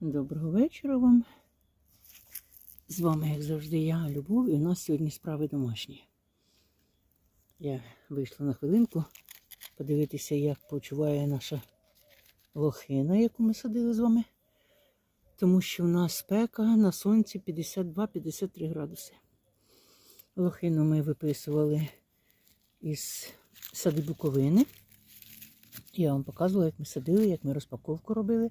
Доброго вечора вам. З вами, як завжди, я, Любов, і у нас сьогодні справи домашні. Я вийшла на хвилинку подивитися, як почуває наша лохина, яку ми садили з вами. Тому що в нас спека на сонці 52-53 градуси. Лохину ми виписували із сади Буковини. Я вам показувала, як ми садили, як ми розпаковку робили.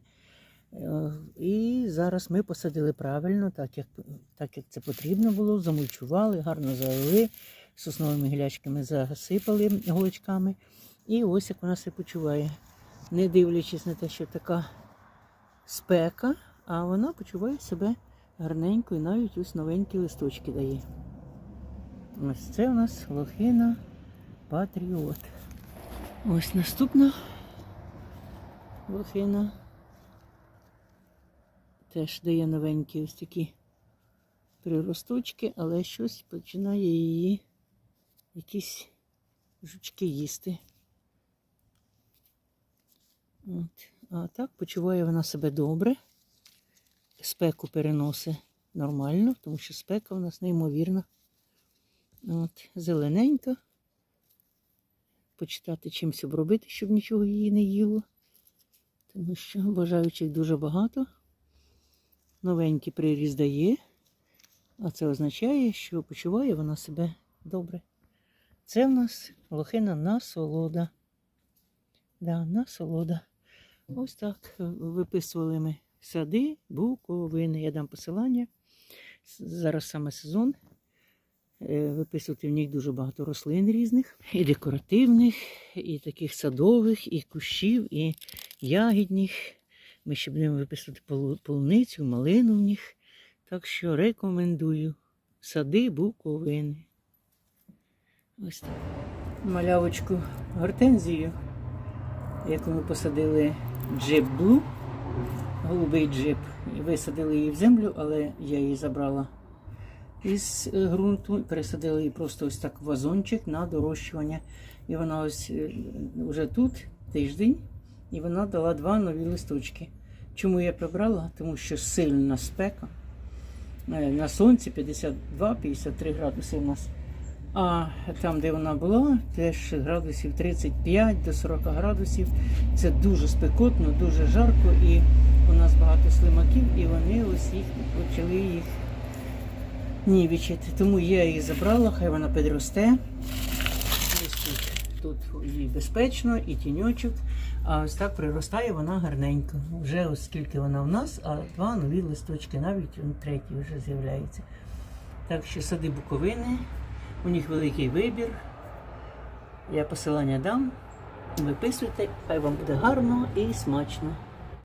Е, І зараз ми посадили правильно, так як, так як це потрібно було, замульчували, гарно залили, сосновими гілячками засипали голочками. І ось як вона себе почуває. Не дивлячись на те, що така спека, а вона почуває себе гарненько і навіть ось новенькі листочки дає. Ось це у нас лохина Патріот. Ось наступна лохина теж дає новенькі ось такі приросточки, але щось починає її якісь жучки їсти. От. А так почуває вона себе добре. Спеку переносить нормально, тому що спека у нас неймовірна. От. Зелененька. Почитати чимось обробити, щоб нічого її не їло. Тому що бажаючих дуже багато новенький приріз дає, а це означає, що почуває вона себе добре. Це в нас лохина насолода. Да, насолода. Ось так виписували ми сади, буковини. Я дам посилання. Зараз саме сезон. Е, Виписувати в них дуже багато рослин різних, і декоративних, і таких садових, і кущів, і ягідних. Ми ще будемо виписувати полуницю, малину в них. Так що рекомендую сади буковини. Ось так. Малявочку гортензію, яку ми посадили джип блу, голубий джип. Висадили її в землю, але я її забрала із е, ґрунту і пересадила її просто ось так в вазончик на дорощування. І вона ось е, вже тут тиждень, і вона дала два нові листочки. Чому я прибрала? Тому що сильна спека. Е, На сонці 52-53 градуси у нас. А там, де вона була, теж градусів 35 до 40 градусів. Це дуже спекотно, дуже жарко, і у нас багато слимаків, і вони ось почали їх нівічити. Тому я її забрала, хай вона підросте. Ось тут їй безпечно і тіньочок. А ось так приростає вона гарненько. Вже оскільки вона в нас, а два нові листочки, навіть третій вже з'являється. Так що сади буковини, у них великий вибір. Я посилання дам. Виписуйте, хай вам буде гарно і смачно.